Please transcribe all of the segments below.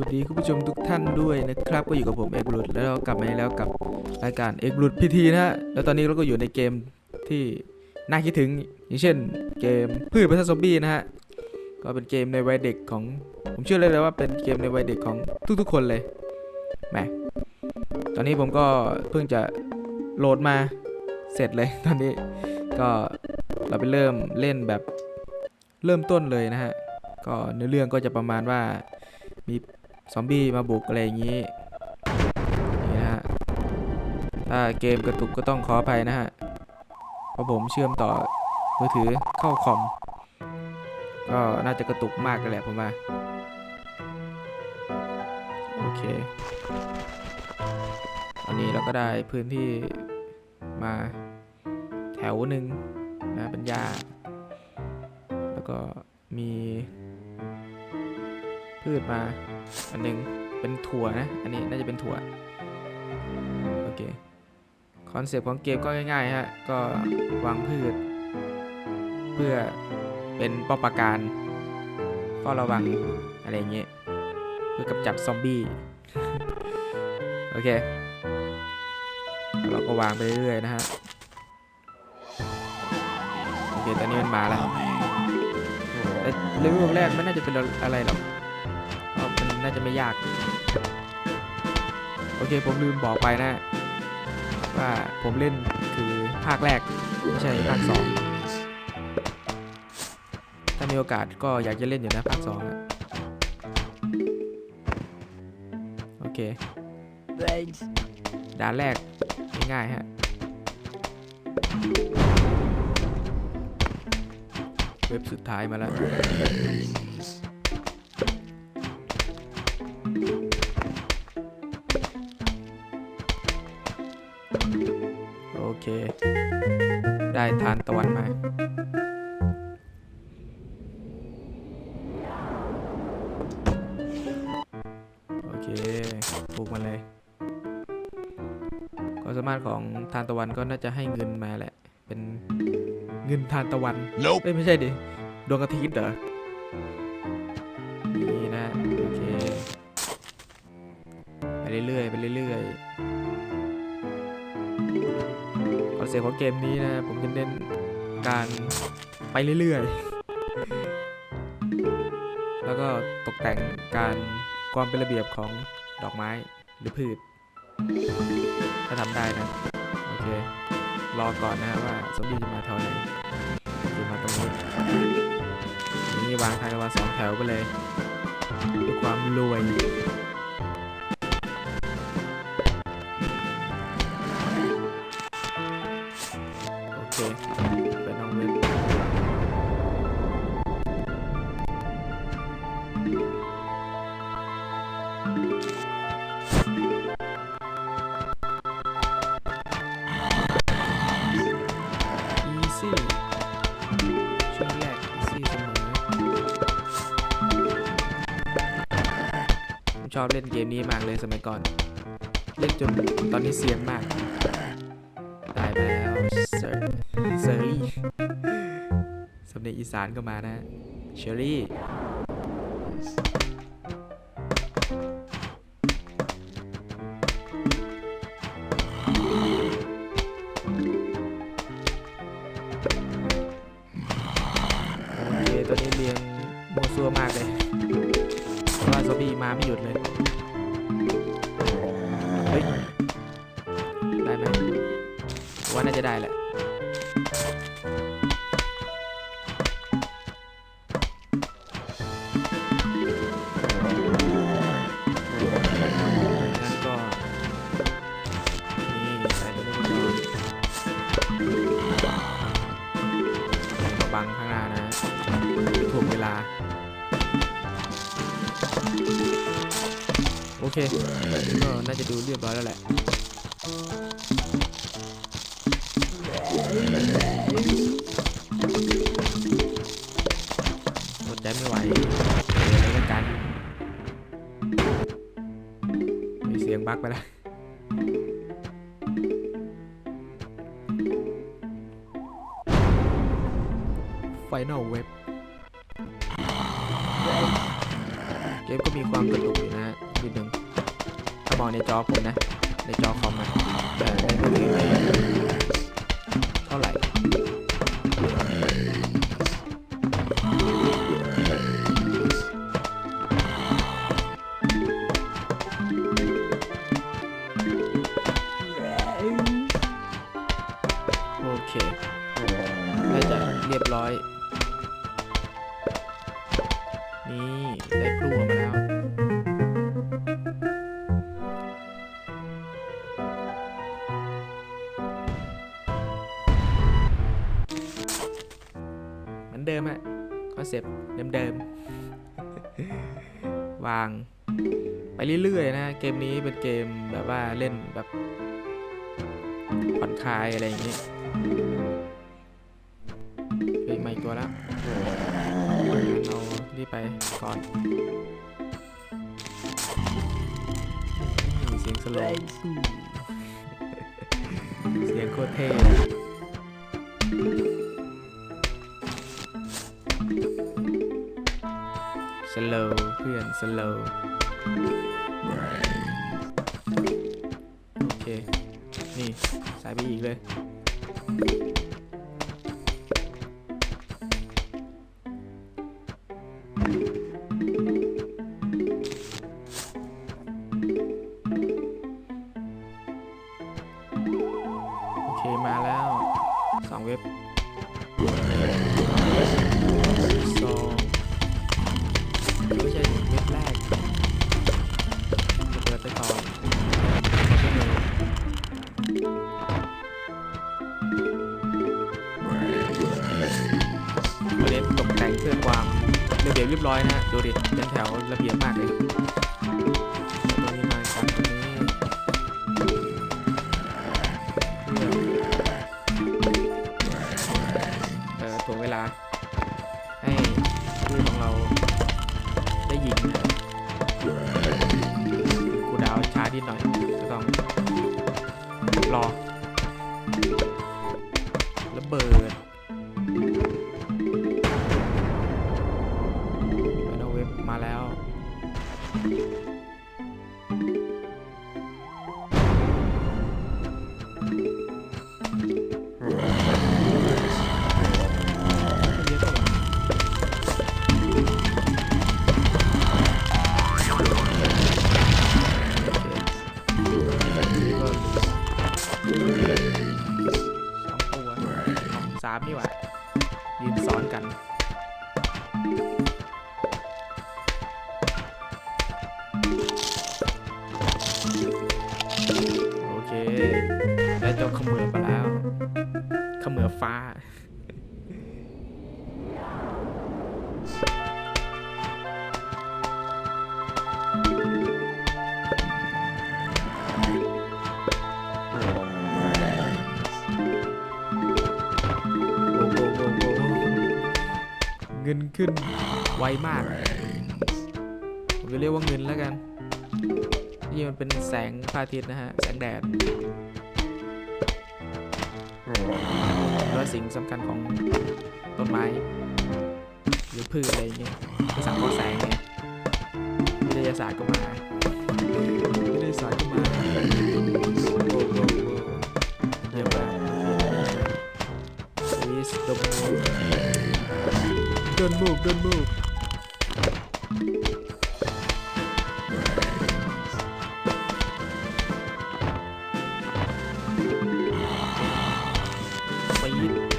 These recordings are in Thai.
วัสดีคุณผู้ชมทุกท่านด้วยนะครับ ก็อยู่กับผมเอกบรุษแล้วเรากลับมาอีกแล้วกับรายการเอกบรุษพีทีนะฮะแล้วตอนนี้เราก็อยู่ในเกมที่น่าคิดถึง อย่างเช่น เกมพืชพันธุ์ซอมบี้นะฮะก็เป็นเกมในวัยเด็กของผมเชื่อเลยเลยว่าเป็นเกมในวัยเด็กของทุกๆ คนเลยแหมตอนนี้ผมก็เพิ่งจะโหลดมาเสร็จเลยตอนนี้ก็เราไปเริ่มเล่นแบบเริ่มต้นเลยนะฮะก็เนื้อเรื่องก็จะประมาณว่ามี ซอมบี้มาบุกอะไรอย่างนี้นี่นะฮะถ้าเกมกระตุกก็ต้องขออภัยนะฮะเพราะผมเชื่อมต่อมือถือเข้าคอมก็น่าจะกระตุกมากเลยแหละผมว่าโอเคตอนนี้เราก็ได้พื้นที่มาแถวหนึ่งนะเป็นหญ้าแล้วก็มี พืชมาอันหนึ่งเป็นถั่วนะ อันนี้น่าจะเป็นถั่ว โอเค คอนเซปต์ของเกมก็ง่ายๆฮะ ก็วางพืช เพื่อเป็นป้องปราการเฝ้าระวังอะไรอย่างเงี้ยเพื่อกำจัดซอมบี้ โอเค เราก็วางไปเรื่อยๆนะฮะ โอเค ตอนนี้มันมาแล้วเลเวลแรกไม่น่าจะเป็นอะไรหรอก น่าจะไม่ยาก โอเคผมลืมบอกไปนะ ว่าผมเล่นคือภาคแรก ไม่ใช่ภาคสองถ้ามีโอกาสก็อยากจะเล่นอยู่นะภาคสองอะโอเค ด่านแรกง่ายๆฮะเว็บสุดท้ายมาแล้ว ทานตะวันมาโอเคปลูกมันเลยความสามารถของทานตะวันก็น่าจะให้เงินมาแหละ เป็นเงินทานตะวัน Nope. เอ้ยไม่ใช่ดิดวงอาทิตย์เหรอนี่นะโอเคไปเรื่อยๆไปเรื่อยๆ คอนเซ็ปต์ของเกมนี้นะ ผมจะเน้นการไปเรื่อยๆ แล้วก็ตกแต่งการความเป็นระเบียบของดอกไม้หรือพืช ถ้าทำได้นะ โอเค รอก่อนนะฮะว่าซอมบี้จะมาแถวไหนจะมาตรงนี้นี่วางทางกันมาสองแถวไปเลยด้วยความรวย ชอบเล่นเกมนี้มากเลยสมัยก่อน เล่นจนตอนนี้เซียนมาก ตายไปแล้วเซอร์เซอรี่สำเนียงอีสานก็มานะเชอรี่ ว่าน่าจะได้แหละนี่ใส่ตัวนี้ไปก่อนมาบังข้างหน้านะถ่วงเวลา โอเคก็น่าจะดูเรียบร้อยแล้วแหละ มีเสียงบั๊กไปแล้วไฟนอลเว็บ เกมก็มีความกระตุกอยู่นะนิดนึงถ้ามองในจอผมนะ ในจอคอมนะแต่ในมือถือเท่าไหร่ เหมือนเดิมอะคอนเซปต์เดิมๆ วางไปเรื่อยๆนะ เกมนี้เป็นเกมแบบว่าเล่นแบบผ่อนคลายอะไรอย่างนี้เฮ้ยมาอีกตัวแล้วงั้นเอารีบไปก่อนนี่เสียงสโลว์เสียงโคตรเท่ สโลว์เพื่อนสโลว์โอเค นี่ใส่ไปอีกเลยโอ พื่อความระเบียบเรียบร้อยนะฮะดูดิเป็นแถวระเบียบมากเลยตัวนี้มาครับตัวนี้เอ่อถ่วงเวลา ให้ผู้ของเราได้ยิงนะกูดาวช้านิดหน่อย เงินขึ้นไวมากผมจะเรียกว่าเงินแล้วกัน นี่มันเป็นแสงพระอาทิตย์นะฮะ แสงแดดแล้วสิ่งสำคัญของต้นไม้ หรือพืชอะไรเงี้ยคือสังเคราะห์แสงไงวิทยาศาสตร์ก็มาวิทยาศาสตร์ก็มาโอ้โหเยี่ยมาก Please don't move. Don't move, don't move. ปี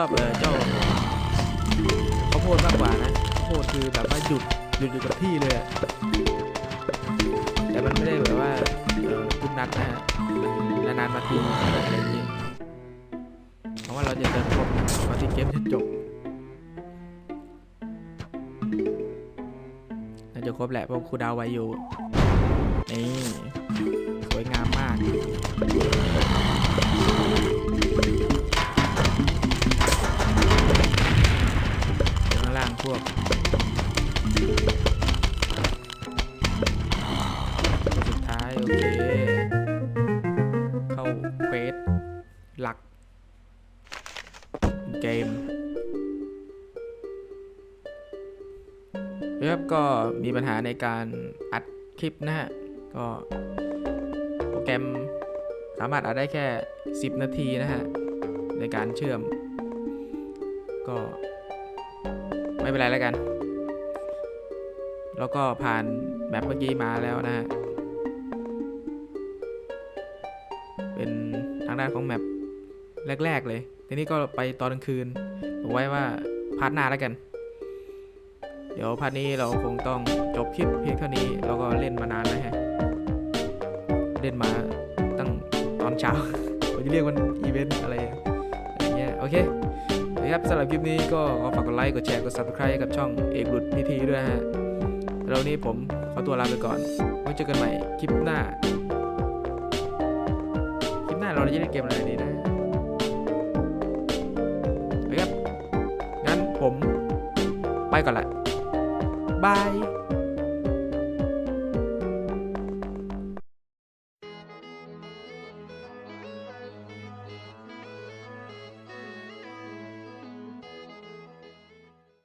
อบเออเจ้าข้าวโพดมากกว่านะข้าวโพดคือแบบว่าหยุดหยุดอยู่กับที่เลยแต่มันไม่ได้แบบว่าเออทุกนัดนะฮะมันนานๆมาทีอะไรอย่างนี้เพราะว่าเราจะเจอครบก่อนที่เกมจะจบน่าจะครบแหละเพราะครูดาวไว้อยู่นี่สวยงามมาก ก็มีปัญหาในการอัดคลิปนะฮะ ก็โปรแกรมสามารถอัดได้แค่ 10 นาทีนะฮะ ในการเชื่อม ก็ไม่เป็นไรแล้วกัน แล้วก็ผ่านแมปเมื่อกี้มาแล้วนะฮะ เป็นทางด้านของแมปแรก ๆ เลย ทีนี้ก็ไปตอนกลางคืนไว้ว่าพาร์ทหน้าแล้วกัน เดี๋ยวพาร์ทนี้เราคงต้องจบคลิปเพียงเท่านี้แล้วก็เล่นมานานแล้วฮะ เล่นมาตั้งตอนเช้าผมจะเรียกมันอีเวนต์อะไรอย่างเงี้ยโอเคนะครับสำหรับคลิปนี้ก็ขอฝากกดไลค์กดแชร์กด subscribe กับช่องเอกหลุดพีทีด้วยฮะแล้วนนี้ผมขอตัวลาไปก่อนไว้เจอกันใหม่คลิปหน้า คลิปหน้าเราจะเล่นเกมอะไรดีนะนะครับงั้นผมไปก่อนละ บาย